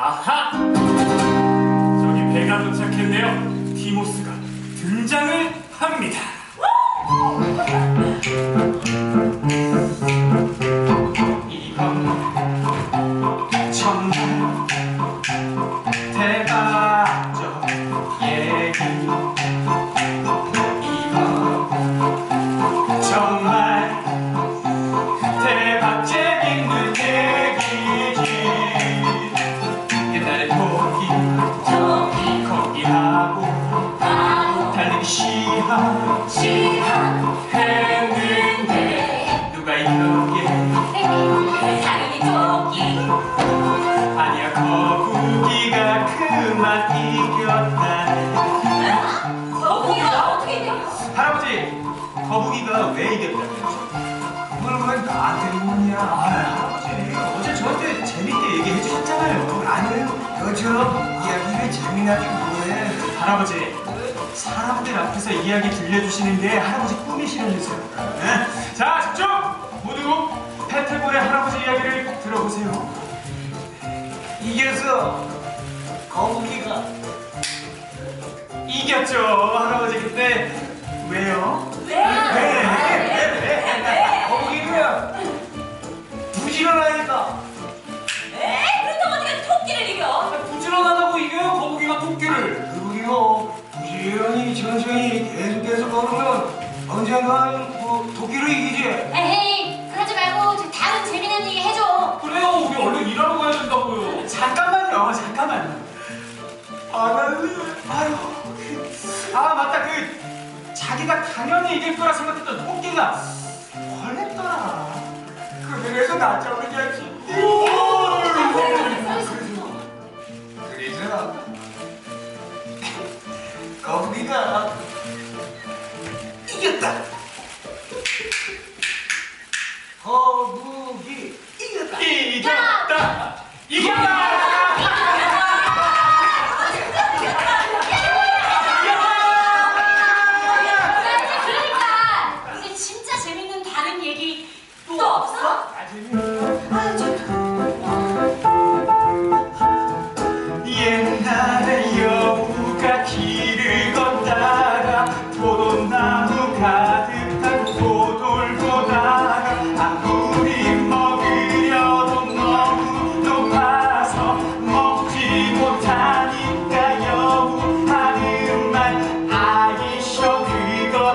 아하! 저기 배가 도착했네요. 티모스가 등장을 합니다. 할아버지 거북이가 왜 이겼다면서 그걸 왜 나한테 묻냐? 아 할아버지 어제 저한테 재밌게 얘기해 주셨잖아요. 아니요, 너처럼 이야기를 재미나게 뭐해? 할아버지 사람들 앞에서 이야기 들려주시는데 할아버지 꾸미시라면서요. 네? 자 집중! 모두 페트볼의 할아버지 이야기를 꼭 들어보세요. 이겨서 거북이가 이겼죠 할아버지. 그때 왜요? 왜? 왜? 왜? 거북이가 부지런하니까 에? 그렇다고 어떻게 토끼를 이겨? 부지런하다고 이겨요 거북이가 토끼를 그리고 부지런히 천천히 계속해서 걸으면 언젠간 뭐 도끼를 이기지. 에헤이 그러지 말고 저 다른 재미난 얘기 해줘 그래요 우리 얼른 일하러 가야 된다고요 잠깐만요 잠깐만요 안 할래 아유 그, 아 맞다 그 자기가 당연히 이길 거라 생각했던 토끼가 걸렸더라 그래서 나처럼 이겼지. 그래서 거북이가 이겼다. 거북이 이겼다. 이겼다 이겼다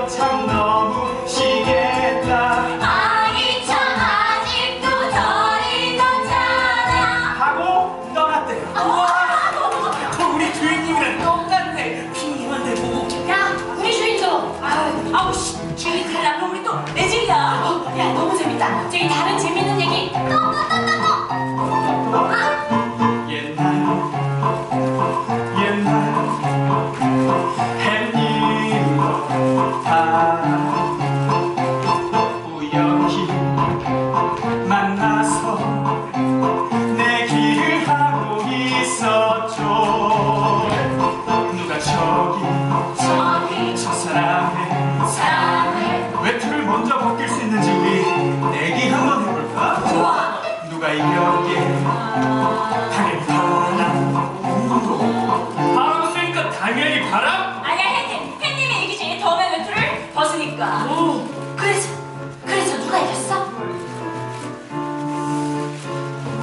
참 너무 시겠다. 아이 참 아직도 저리 걷잖아 하고 떠났대요 우리 주인님이랑 똑같네. 핑계만 대고. 야 우리 주인도. 아유 아우 씨. 주인이 달라면 우리 또 매질이야. 야 너무 재밌다. 저기 다른 재 바람 우연히 만나서 내기를 하고 있었죠. 누가 저기 저기 저 사람의 사랑해 외투를 먼저 벗길 수 있는지 우리 내기 한번 해볼까? 좋아. 누가 이겼게 당연히 바람 벗으니까 오 그래서 그래서 누가 이겼어?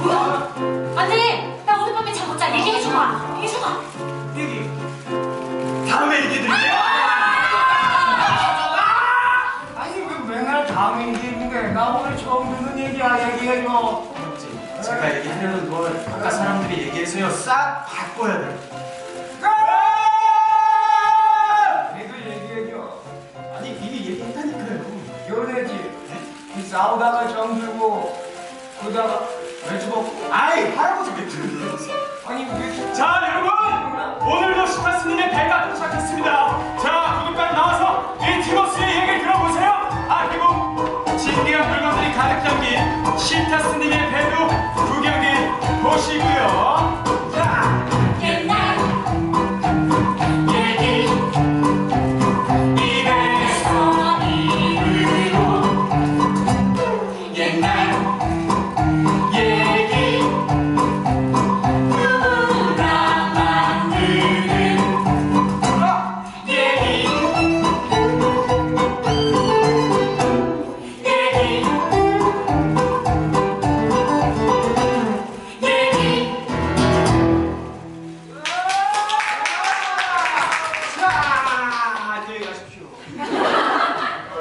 뭐야? 안돼 나 오늘 밤에 잠못 자 얘기해 줘봐. 얘기해 줘봐. 얘기. 다음에 얘기 드릴게요. 아니 왜 맨날 다음 얘기인데? 나 오늘 처음 듣는 얘기야 얘기해 줘. 제가 얘기하려는 걸 아까 사람들이 얘기해서요. 싹 바꿔야 돼 싸우다가 정 들고 그러다가 외주 먹고. 아이 할아버지 왜 그러세요 아니 왜? 자